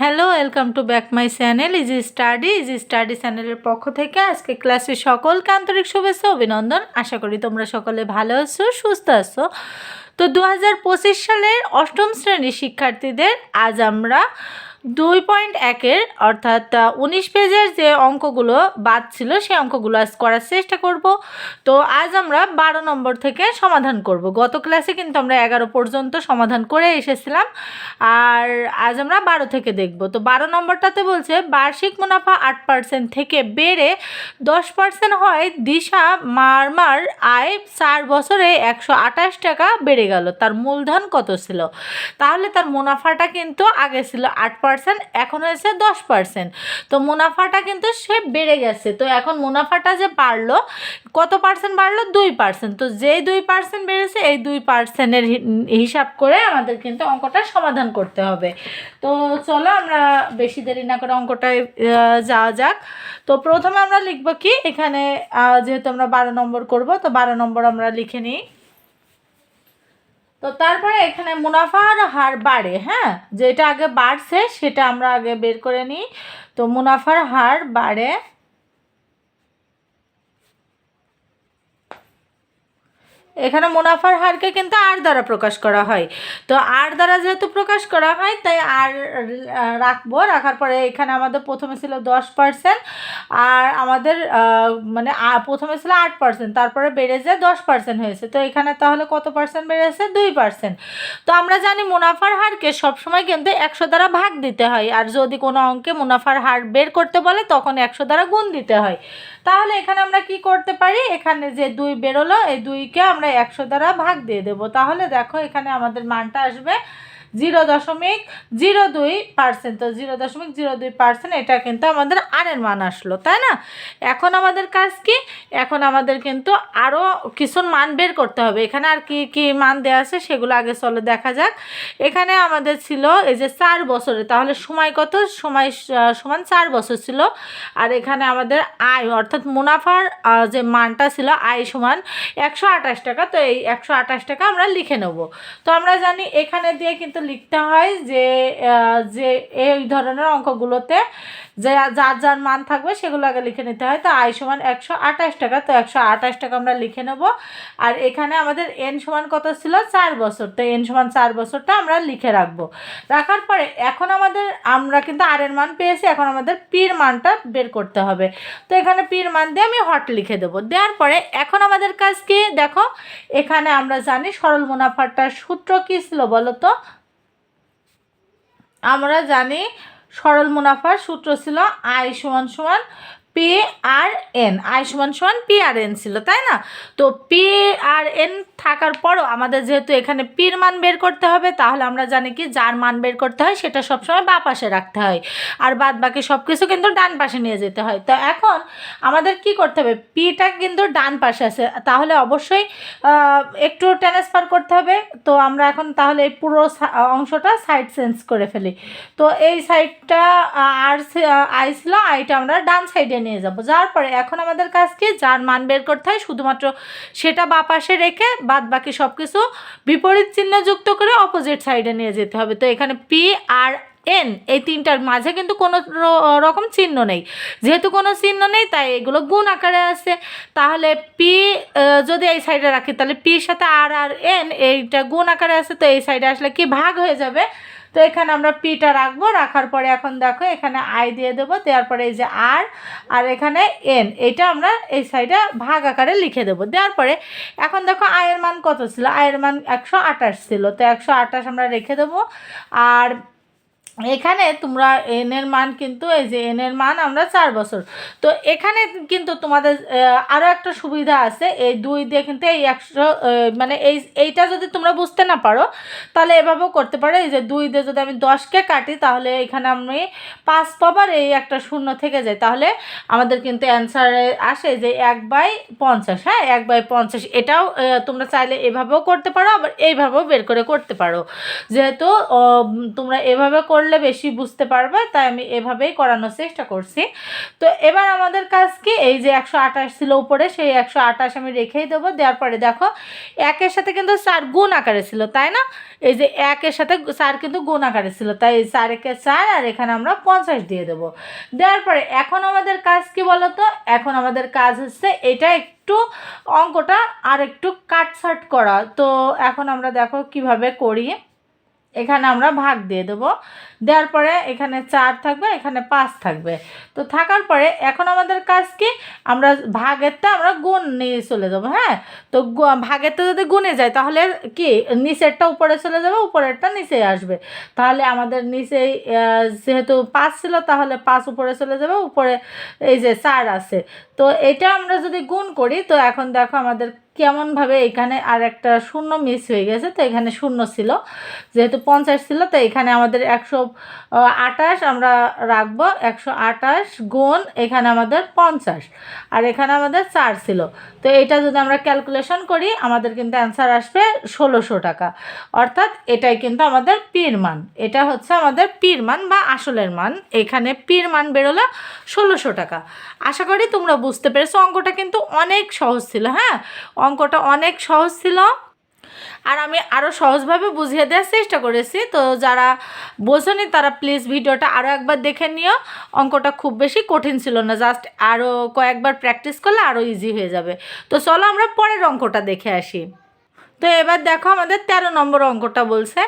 Hello welcome to back my channel easy study is study চ্যানেলের পক্ষ থেকে আজকে ক্লাসে সকলকে আন্তরিক শুভেচ্ছা অভিনন্দন। আশা করি তোমরা সকলে ভালো আছো, সুস্থ আছো। তো দু হাজার পঁচিশ সালের অষ্টম শ্রেণির শিক্ষার্থীদের আজ আমরা দুই পয়েন্ট একের, অর্থাৎ উনিশ পেজের যে অঙ্কগুলো বাদ ছিল সেই অঙ্কগুলো আজ করার চেষ্টা করব। তো আজ আমরা বারো নম্বর থেকে সমাধান করব। গত ক্লাসে কিন্তু আমরা এগারো পর্যন্ত সমাধান করে এসেছিলাম, আর আজ আমরা বারো থেকে দেখব। তো বারো নম্বরটাতে বলছে, বার্ষিক মুনাফা আট পার্সেন্ট থেকে বেড়ে দশ পার্সেন্ট হয় দিশা মারমার আয় চার বছরে একশো আঠাশ টাকা বেড়ে গেল। তার মূলধন কত ছিল? তাহলে তার মুনাফাটা কিন্তু আগে ছিল আট এখন হয়েছে দশ পার্সেন্ট। তো মুনাফাটা কিন্তু সে বেড়ে গেছে। তো এখন মুনাফাটা যে বাড়লো, কত পার্সেন্ট বাড়লো? দুই পার্সেন্ট। তো যেই দুই পার্সেন্ট বেড়েছে, এই দুই পার্সেন্টের হিসাব করে আমাদের কিন্তু অঙ্কটা সমাধান করতে হবে। তো চলো আমরা বেশি দেরি না করে অঙ্কটায় যাওয়া যাক। তো প্রথমে আমরা লিখব কি? এখানে যেহেতু আমরা বারো নম্বর করব, তো বারো নম্বর আমরা লিখে নিই। তো তারপরে এখানে মুনাফার হার বাড়ে হ্যাঁ? যেটা আগে বাড়ছে সেটা আমরা আগে বের করে নিই। তো মুনাফার হার বাড়ে এখানে মুনাফার হারকে কিন্তু আর দ্বারা প্রকাশ করা হয়। তো আর দ্বারা যেহেতু প্রকাশ করা হয়, তাই আর রাখব। রাখার পরে এখানে আমাদের প্রথমে ছিল দশ পার্সেন্ট আর আমাদের মানে প্রথমে ছিল আট পার্সেন্ট তারপরে বেড়ে যায় দশ পার্সেন্ট হয়েছে। তো এখানে তাহলে কত পার্সেন্ট বেড়েছে? দুই পার্সেন্ট তো আমরা জানি মুনাফার হারকে সবসময় কিন্তু একশো দ্বারা ভাগ দিতে হয়। আর যদি কোনো অঙ্কে মুনাফার হার বের করতে বলে, তখন একশো দ্বারা গুণ দিতে হয়। তাহলে এখানে আমরা কি করতে পারি? এখানে যে দুই বেরোলো, এই দুইকে আমরা একশো দ্বারা ভাগ দিয়ে দেব। তাহলে দেখো এখানে আমাদের মানটা আসবে জিরো দশমিক জিরো দুই পার্সেন্ট। তো জিরো দশমিক জিরো দুই পার্সেন্ট, এটা কিন্তু আমাদের আরের মান আসলো, তাই না? এখন আমাদের কাজ কি? এখন আমাদের কিন্তু আরও কিছু মান বের করতে হবে। এখানে আর কি কি মান দেওয়া আছে সেগুলো আগে চলো দেখা যাক। এখানে আমাদের ছিল এই যে চার বছরে তাহলে সময় কত? সময় সমান চার বছর ছিল। আর এখানে আমাদের আয়, অর্থাৎ মুনাফার যে মানটা ছিল আয় সমান একশো আঠাশ টাকা, তো এই একশো আঠাশ টাকা আমরা লিখে নেব। তো আমরা জানি এখানে দিয়ে কিন্তু লিখতে হয় যে যে এই ধরনের অঙ্কগুলোতে যে যার যার মান থাকবে সেগুলো আগে লিখে নিতে হয়। তো আয় সমান একশো আঠাশ টাকা, তো একশো আঠাশ টাকা আমরা লিখে নেব। আর এখানে আমাদের এন সমান কত ছিল? চার বছর। তো এন সমান চার বছরটা আমরা লিখে রাখব। রাখার পরে এখন আমাদের, আমরা কিন্তু আর এর মান পেয়েছি, এখন আমাদের পির মানটা বের করতে হবে। তো এখানে পির মান দিয়ে আমি হট লিখে দেবো। দেওয়ার পরে এখন আমাদের কাজ কি? দেখো, এখানে আমরা জানি সরল মুনাফাটার সূত্র কী ছিল বলো তো? আমরা জানি সরল মুনাফার সূত্র ছিল আই সমান সমান পি আর এন। আই সমান সমান পি আর এন ছিল, তাই না? তো পি আর এন থাকার পরও আমাদের যেহেতু এখানে পির মান বের করতে হবে, তাহলে আমরা জানি কি যার মান বের করতে হয় সেটা সবসময় বা পাশে রাখতে হয়। আর বাদ বাকি সব কিছু কিন্তু ডান পাশে নিয়ে যেতে হয়। তো এখন আমাদের কি করতে হবে? পিটা কিন্তু ডান পাশে আছে, তাহলে অবশ্যই একটু ট্রান্সফার করতে হবে। তো আমরা এখন তাহলে এই পুরো অংশটা সাইড চেঞ্জ করে ফেলি। তো এই সাইডটা আর আই ছিল আইটা আমরা ডান সাইডে নিয়ে যাব। যাওয়ার পরে এখন আমাদের কাজ কি? যার মান বের করতে হয় শুধুমাত্র সেটা বা পাশে রেখে বাদ বাকি সব কিছু বিপরীত চিহ্ন যুক্ত করে অপোজিট সাইডে নিয়ে যেতে হবে। তো এখানে পি আর এন এই তিনটার মাঝে কিন্তু কোনো রকম চিহ্ন নেই। যেহেতু কোনো চিহ্ন নেই, তাই এগুলো গুণ আকারে আছে। তাহলে পি যদি এই সাইডে রাখি, তাহলে পির সাথে আর আর এন এইটা গুণ আকারে আছে। তো এই সাইডে আসলে কি ভাগ হয়ে যাবে? তো এখানে আমরা পিটা রাখব, রাখার পরে এখন দেখো এখানে আই দিয়ে দেবো, দেওয়ার পরে এই যে আর আর এখানে এন এটা আমরা এই সাইডে ভাগ আকারে লিখে দেবো। দেওয়ার পরে এখন দেখো আয়ের মান কত ছিল? আয়ের মান একশো আঠাশ ছিল, তো একশো আঠাশ আমরা রেখে দেবো, আর এখানে তোমরা এন এর মান কিন্তু এই যে এন এর মান আমরা চার বছর। তো এখানে কিন্তু তোমাদের আরও একটা সুবিধা আছে। এই দুই দিয়ে কিন্তু এই একশো মানে এই, এইটা যদি তোমরা বুঝতে না পারো, তাহলে এভাবেও করতে পারো। এই যে দুই দিয়ে যদি আমি দশকে কাটি, তাহলে এখানে আমি পাঁচ পাবার এই একটা শূন্য থেকে যায়। তাহলে আমাদের কিন্তু অ্যান্সারে আসে যে এক বাই পঞ্চাশ হ্যাঁ? এক বাই পঞ্চাশ। এটাও তোমরা চাইলে এভাবেও করতে পারো, আবার এইভাবেও বের করে করতে পারো। যেহেতু তোমরা এভাবে করলে করলে বেশি বুঝতে পারবে, তাই আমি এভাবেই করানোর চেষ্টা করছি। তো এবার আমাদের কাজ কি? এই যে একশো আঠাশ ছিল উপরে, সেই একশো আঠাশ আমি রেখেই দেবো। দেওয়ার পরে দেখো, একের সাথে কিন্তু চার গুণ আকারে ছিল, তাই না? এই যে একের সাথে চার কিন্তু গুণ আকারে ছিল, তাই চার একে চার আর এখানে আমরা পঞ্চাশ দিয়ে দেবো। দেওয়ার পরে এখন আমাদের কাজ কি বলতো? এখন আমাদের কাজ হচ্ছে এটা একটু অঙ্কটা আর একটু কাটছাট করা। তো এখন আমরা দেখো কীভাবে করি। এখানে আমরা ভাগ দিয়ে দেবো। দেওয়ার পরে এখানে চার থাকবে, এখানে পাঁচ থাকবে। তো থাকার পরে এখন আমাদের কাজ কি? আমরা ভাগেরটা আমরা গুণ নিয়ে চলে যাব হ্যাঁ? তো ভাগেরটা যদি গুণে যায় তাহলে কি? নিচেরটা উপরে চলে যাবে, উপরেরটা নিচে আসবে। তাহলে আমাদের নিচেই যেহেতু পাঁচ ছিল তাহলে পাঁচ উপরে চলে যাবে, উপরে এই যে চার আছে। তো এটা আমরা যদি গুণ করি, তো এখন দেখো আমাদের কেমনভাবে এখানে আর একটা শূন্য মিস হয়ে গেছে, তো এখানে শূন্য ছিল। যেহেতু পঞ্চাশ ছিল, তো এখানে আমাদের একশো আটাশ আমরা রাখব, একশো আটাশ গুণ এখানে আমাদের পঞ্চাশ, আর এখানে আমাদের চার ছিল। তো এটা যদি আমরা ক্যালকুলেশন করি, আমাদের কিন্তু অ্যান্সার আসবে ষোলোশো টাকা। অর্থাৎ এটাই কিন্তু আমাদের পীর মান। এটা হচ্ছে আমাদের পীর মান বা আসলের মান। এখানে পীর মান বেরোলো ষোলোশো টাকা। আশা করি তোমরা বুঝতে পেরেছ, অঙ্কটা কিন্তু অনেক সহজ ছিল হ্যাঁ? অঙ্কটা অনেক সহজ ছিল। আর আমি আরও সহজভাবে বুঝিয়ে দেওয়ার চেষ্টা করেছি। তো যারা বোঝেনি, তারা প্লিজ ভিডিওটা আরও একবার দেখে নিও। অঙ্কটা খুব বেশি কঠিন ছিল না জাস্ট আরও কয়েকবার প্র্যাকটিস করলে আরও ইজি হয়ে যাবে। তো চলো আমরা পরের অঙ্কটা দেখে আসি। তো এবার দেখো আমাদের তেরো নম্বর অঙ্কটা বলছে,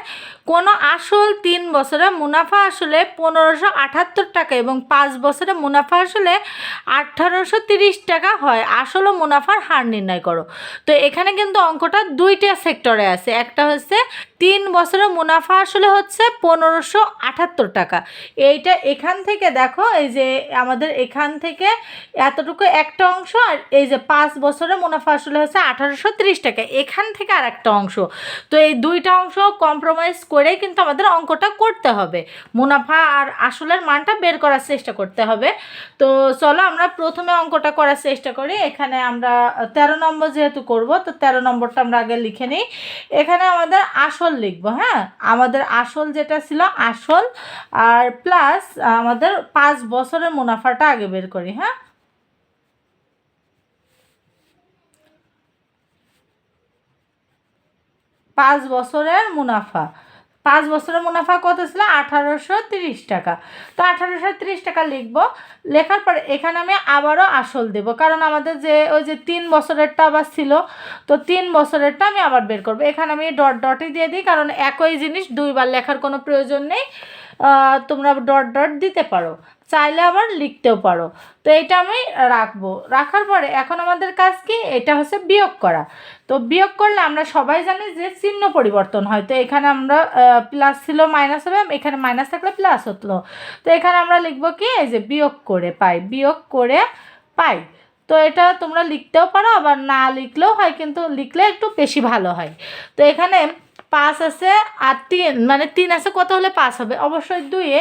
কোনো আসল তিন বছরে মুনাফা আসলে পনেরোশো আটাত্তর টাকা এবং পাঁচ বছরে মুনাফা আসলে আঠারোশো তিরিশ টাকা হয়। আসল ও মুনাফার হার নির্ণয় করো। তো এখানে কিন্তু অঙ্কটা দুইটা সেক্টরে আছে। একটা হচ্ছে তিন বছরে মুনাফা আসলে হচ্ছে পনেরোশো আটাত্তর টাকা। এইটা এখান থেকে দেখো, এই যে আমাদের এখান থেকে এতটুকু একটা অংশ আর এই যে পাঁচ বছরে মুনাফা আসলে হচ্ছে আঠারোশো তিরিশ টাকা। এখান থেকে আর একটা অংশ। তো এই দুইটা অংশ কম্প্রোমাইজ করেই কিন্তু আমাদের অঙ্কটা করতে হবে। মুনাফা আর আসলের মানটা বের করার চেষ্টা করতে হবে। তো চলো আমরা প্রথমে অঙ্কটা করার চেষ্টা করি। এখানে আমরা তেরো নম্বর যেহেতু করব, তো তেরো নম্বরটা আমরা আগে লিখে নিই। এখানে আমাদের আসল লিখব হ্যাঁ? আমাদের আসল যেটা ছিল আসল, আর প্লাস আমাদের পাঁচ বছরের মুনাফাটা আগে বের করি হ্যাঁ? পাঁচ বছরের মুনাফা। পাঁচ বছরের মুনাফা কত ছিল? আঠারোশো তিরিশ টাকা। তো আঠারোশো তিরিশ টাকা লিখব। লেখার পরে এখানে আমি আবারও আসল দেব। কারণ আমাদের যে ওই যে তিন বছরেরটা আবার ছিল, তো তিন বছরেরটা আমি আবার বের করব। এখানে আমি ডট ডটই দিয়ে দিই, কারণ একই জিনিস দুইবার লেখার কোনো প্রয়োজন নেই। তোমরা ডট ডট দিতে পারো। চাইলে আবার লিখতেও পারো। তো এটা আমি রাখব। রাখার পরে এখন আমাদের কাজ কি? এটা হচ্ছে বিয়োগ করা। তো বিয়োগ করলে আমরা সবাই জানি যে চিহ্ন পরিবর্তন হয়। তো এখানে আমরা প্লাস ছিল মাইনাস হবে, এখানে মাইনাস থাকলে প্লাস হতো। তো এখানে আমরা লিখব কি? এই যে বিয়োগ করে পাই। বিয়োগ করে পাই। তো এটা তোমরা লিখতেও পারো, আবার না লিখলেও হয়, কিন্তু লিখলে একটু বেশি ভালো হয়। তো এখানে পাঁচ আছে আর তিন মানে তিন আছে, কত হলে পাঁচ হবে? অবশ্যই দুইয়ে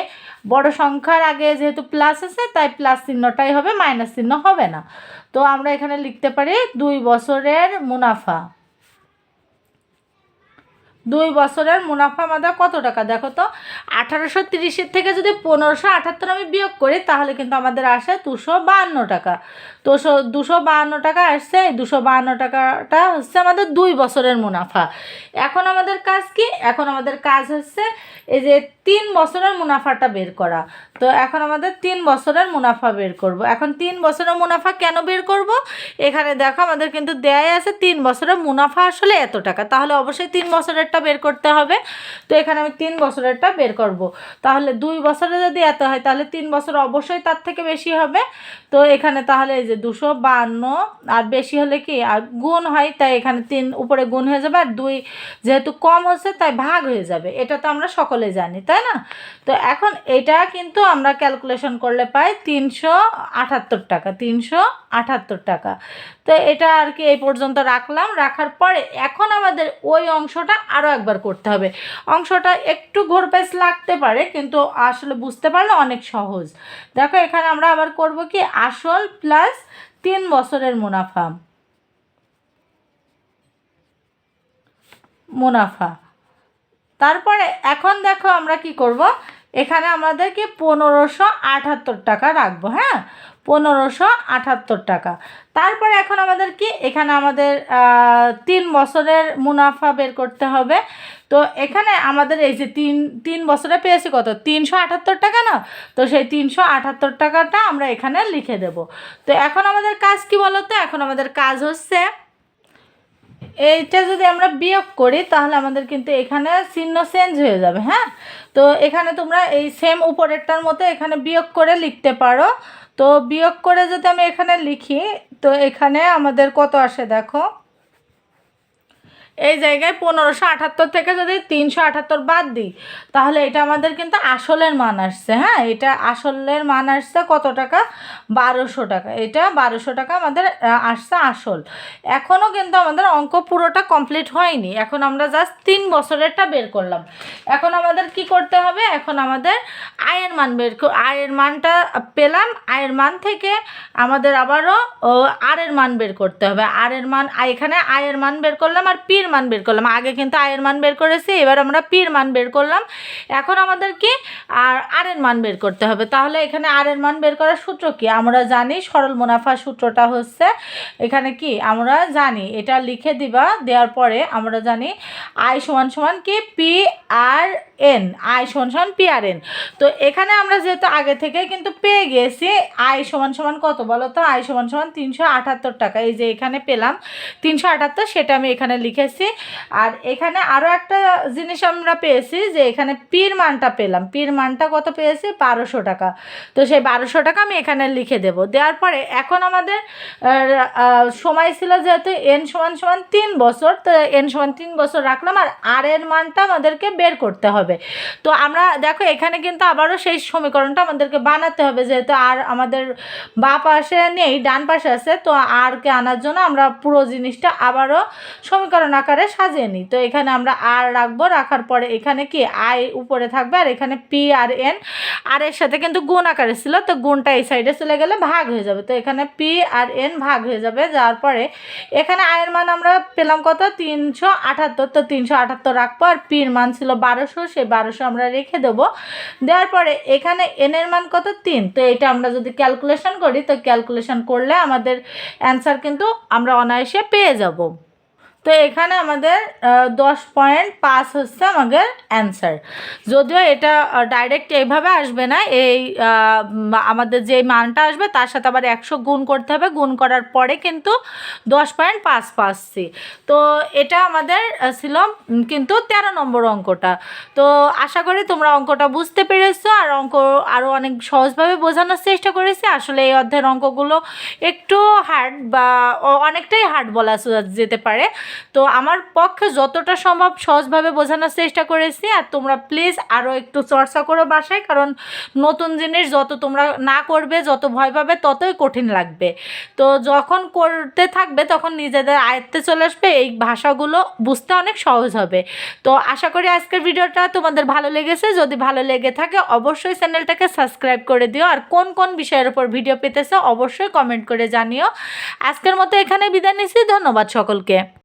বড় সংখ্যার আগে যেহেতু প্লাস আছে, তাই প্লাস চিহ্নটাই হবে মাইনাস চিহ্ন হবে না। তো আমরা এখানে লিখতে পারি দুই বছরের মুনাফা। দুই বছরের মুনাফা আমাদের কত টাকা? দেখো তো, আঠারোশো তিরিশের থেকে যদি পনেরোশো আটাত্তর আমি বিয়োগ করি, তাহলে কিন্তু আমাদের আসে দুশো বাহান্ন টাকা। দুশো দুশো বাহান্ন টাকা আসছে, এই দুশো বাহান্ন টাকাটা হচ্ছে আমাদের দুই বছরের মুনাফা। এখন আমাদের কাজ কি? এখন আমাদের কাজ হচ্ছে এই যে তিন বছরের মুনাফাটা বের করা। তো এখন আমাদের তিন বছরের মুনাফা বের করব। এখন তিন বছরের মুনাফা কেন বের করব? এখানে দেখো আমাদের কিন্তু দেয়াই আছে তিন বছরের মুনাফা আসলে এত টাকা। তাহলে অবশ্যই তিন বছরেরটা বের করতে হবে। তো এখানে আমি তিন বছরেরটা বের করব। তাহলে দুই বছরে যদি এত হয়, তাহলে তিন বছর অবশ্যই তার থেকে বেশি হবে। তো এখানে তাহলে এই যে দুশো বান্ন আর বেশি হলে কি? আর গুণ হয়, তাই এখানে তিন, উপরে গুণ হয়ে যাবে, আর দুই যেহেতু কম হচ্ছে, তাই ভাগ হয়ে যাবে। এটা তো আমরা সকলে জানি, তাই না? তো এখন এটা কিন্তু আমরা ক্যালকুলেশন করলে পাই তিনশো আটাত্তর টাকা, তিনশো আটাত্তর টাকা। তো এটা আর কি এই পর্যন্ত রাখলাম। রাখার পরে এখন আমাদের ওই অংশটা আরও একবার করতে হবে। অংশটা একটু ঘোরপেস লাগতে পারে, কিন্তু আসলে বুঝতে পারলে অনেক সহজ। দেখো, এখানে আমরা আবার করব কি? আসল প্লাস তিন বছরের মুনাফা। মুনাফা। তারপরে এখন দেখো আমরা কি করব? এখানে আমাদেরকে পনেরোশো আটাত্তর টাকা রাখব হ্যাঁ? পনেরোশো আটাত্তর টাকা। তারপরে এখন আমাদের কি? এখানে আমাদের তিন বছরের মুনাফা বের করতে হবে। তো এখানে আমাদের এই যে তিন তিন বছরে পেয়েছি কত? তিনশো আটাত্তর টাকা না? তো সেই তিনশো আটাত্তর টাকাটা আমরা এখানে লিখে দেব। তো এখন আমাদের কাজ কি বলতো? এখন আমাদের কাজ হচ্ছে, এইটা যদি আমরা বিয়োগ করি, তাহলে আমাদের কিন্তু এখানে চিহ্ন চেঞ্জ হয়ে যাবে হ্যাঁ? তো এখানে তোমরা এই সেম উপরেরটার মতো এখানে বিয়োগ করে লিখতে পারো। তো বিয়োগ করে যদি আমি এখানে লিখি তো এখানে আমাদের কত আসে দেখো? এই জায়গায় পনেরোশো আটাত্তর থেকে যদি তিনশো আটাত্তর বাদ দিই, তাহলে এটা আমাদের কিন্তু আসলের মান আসছে হ্যাঁ? এটা আসলের মান আসছে কত টাকা? বারোশো টাকা। এটা বারোশো টাকা আমাদের আসছে আসল। এখনও কিন্তু আমাদের অঙ্ক পুরোটা কমপ্লিট হয়নি। এখন আমরা জাস্ট তিন বছরেরটা বের করলাম। এখন আমাদের কি করতে হবে? এখন আমাদের আয়ের মান বের আয়ের মানটা পেলাম। আয়ের মান থেকে আমাদের আবারও আরের মান বের করতে হবে। আরের মান এখানে আয়ের মান বের করলাম আর পির মান বের করলাম। আগে কিন্তু আয়ের মান বের করেছি, এবার আমরা পির মান বের করলাম। এখন আমাদের কি? আর আরের মান বের করতে হবে। তাহলে এখানে আরের মান বের করার সূত্র কি? আমরা জানি সরল মুনাফা সূত্রটা হচ্ছে এখানে কি? আমরা জানি, এটা লিখে দিবা, দেওয়ার পরে আমরা জানি আই সমান সমান কি? পি আর এন, আই সমান সমান পি আর এন। তো এখানে আমরা যেহেতু আগে থেকে কিন্তু পেয়ে গেছি, আই সমান সমান কত বলো তো? আই সমান সমান তিনশো আটাত্তর টাকা। এই যে এখানে পেলাম তিনশো আটাত্তর, সেটা আমি এখানে লিখেছি। আর এখানে আরও একটা জিনিস আমরা পেয়েছি যে এখানে পির মানটা পেলাম। পির মানটা কত পেয়েছি? বারোশো টাকা। তো সেই বারোশো টাকা আমি এখানে লিখে দেব। দেওয়ার পরে এখন আমাদের সময় ছিল যেহেতু এন সমান সমান তিন বছর, তো এন সমান তিন বছর রাখলাম আর আর এর মানটা আমাদেরকে বের করতে হবে। তো আমরা, দেখো এখানে কিন্তু আবারও সেই সমীকরণটা আমাদেরকে বানাতে হবে যেহেতু আর আমাদের বা পাশে নেই, ডান পাশে আছে, তো আরকে আনার জন্য আমরা পুরো জিনিসটা আবারও সমীকরণ আকারে সাজিয়ে নিই। তো এখানে আমরা আর রাখব, রাখার পরে এখানে কি? আই উপরে থাকবে আর এখানে পি আর এন আর এর সাথে কিন্তু গুণ আকারে ছিল, তো গুণটা এই সাইডে চলে গেলে ভাগ হয়ে যাবে। তো এখানে পি আর এন ভাগ হয়ে যাবে, যাওয়ার পরে এখানে আয়ের মান আমরা পেলাম কত? তিনশো আটাত্তর। তো তিনশো আটাত্তর রাখব আর পির মান ছিল বারোশো, সেই বারোশো আমরা রেখে দেবো। দেওয়ার পরে এখানে এনের মান কত? তিন। তো এটা আমরা যদি ক্যালকুলেশন করি, তো ক্যালকুলেশন করলে আমাদের অ্যান্সার কিন্তু আমরা অনায়াসে পেয়ে যাব। তো এখানে আমাদের দশ পয়েন্ট পাঁচ হচ্ছে আমাদের অ্যান্সার যদিও এটা ডাইরেক্ট এইভাবে আসবে না, এই আমাদের যে মানটা আসবে তার সাথে আবার একশো গুণ করতে হবে, গুণ করার পরে কিন্তু দশ পয়েন্ট পাঁচ পাচ্ছি। তো এটা আমাদের ছিল কিন্তু তেরো নম্বর অঙ্কটা। তো আশা করি তোমরা অঙ্কটা বুঝতে পেরেছ, আর অঙ্ক আরও অনেক সহজভাবে বোঝানোর চেষ্টা করেছি। আসলে এই অধ্যায়ের অঙ্কগুলো একটু হার্ড বা অনেকটাই হার্ড বলা যেতে পারে। তো আমার পক্ষে যতটা সম্ভব সহজভাবে বোঝানোর চেষ্টা করেছি, আর তোমরা প্লিজ আরও একটু চর্চা করো বাসায়, কারণ নতুন জিনিস যত তোমরা না করবে, যত ভয় পাবে, ততই কঠিন লাগবে। তো যখন করতে থাকবে, তখন নিজেদের আয়ত্তে চলে আসবে, এই ভাষাগুলো বুঝতে অনেক সহজ হবে। তো আশা করি আজকের ভিডিওটা তোমাদের ভালো লেগেছে, যদি ভালো লেগে থাকে, অবশ্যই চ্যানেলটাকে সাবস্ক্রাইব করে দিও, আর কোন কোন বিষয়ের উপর ভিডিও পেতেছে অবশ্যই কমেন্ট করে জানিও। আজকের মতো এখানে বিদায় নিচ্ছি, ধন্যবাদ সকলকে।